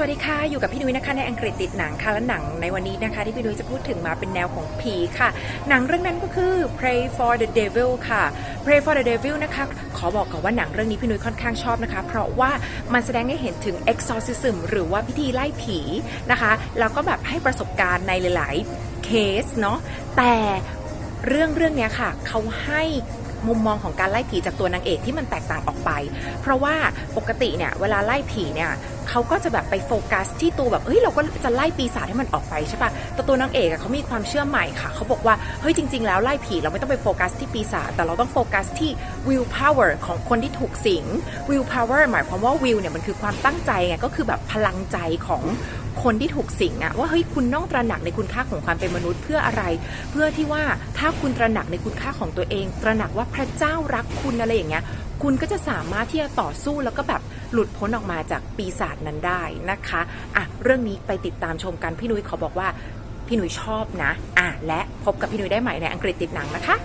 วัสดีค่ะ อยู่กับพี่นุ้ยนะคะในอังกฤษติดหนังค่ะและหนังในวันนี้นะคะ ที่พี่นุ้ยจะพูดถึงมาเป็นแนวของผีค่ะ หนังเรื่องนั้นก็คือ Pray for the Devil ค่ะ Pray for the Devil นะคะขอบอกก่อนว่าหนังเรื่องนี้พี่นุ้ยค่อนข้างชอบนะคะ เพราะว่ามันแสดงให้เห็นถึง exorcism หรือว่าพิธีไล่ผีนะคะแล้วก็แบบให้ประสบการณ์ในหลาย ๆ เคสเนาะแต่เรื่องเรื่องเนี้ยค่ะเขาให้ มุมมองของการไล่ผีจากตัวนางเอกที่มันแตกต่างออกไป เพราะว่าปกติเนี่ยเวลาไล่ผีเนี่ยเขาก็จะแบบไปโฟกัสที่ตัวแบบเฮ้ยเราก็จะไล่ปีศาจให้มันออกไปใช่ปะแต่ตัวนางเอกเขามีความเชื่อใหม่ค่ะเขาบอกว่าเฮ้ยจริง ๆ แล้วไล่ผีเราไม่ต้องไปโฟกัสที่ปีศาจแต่เราต้องโฟกัสที่ will power ของคนที่ถูกสิง will power หมายความว่า will เนี่ยมันคือความตั้งใจไงก็คือแบบพลังใจของคนที่ถูกสิงอะว่าเฮ้ยคุณต้องตระหนักในคุณค่าของความเป็นมนุษย์เพื่ออะไร เพื่อที่ว่าถ้าคุณตระหนักในคุณค่าของตัวเอง ตระหนักว่าพระเจ้ารักคุณอะไรอย่างเงี้ยคุณก็จะสามารถที่จะต่อสู้แล้วก็แบบหลุดพ้นออกมาจากปีศาจนั้นได้นะคะอะเรื่องนี้ไปติดตามชมกันพี่นุ้ยขอบอกว่าพี่นุ้ยชอบนะอะและพบกับพี่นุ้ยได้ใหม่ในอังกฤษติดหนังนะคะ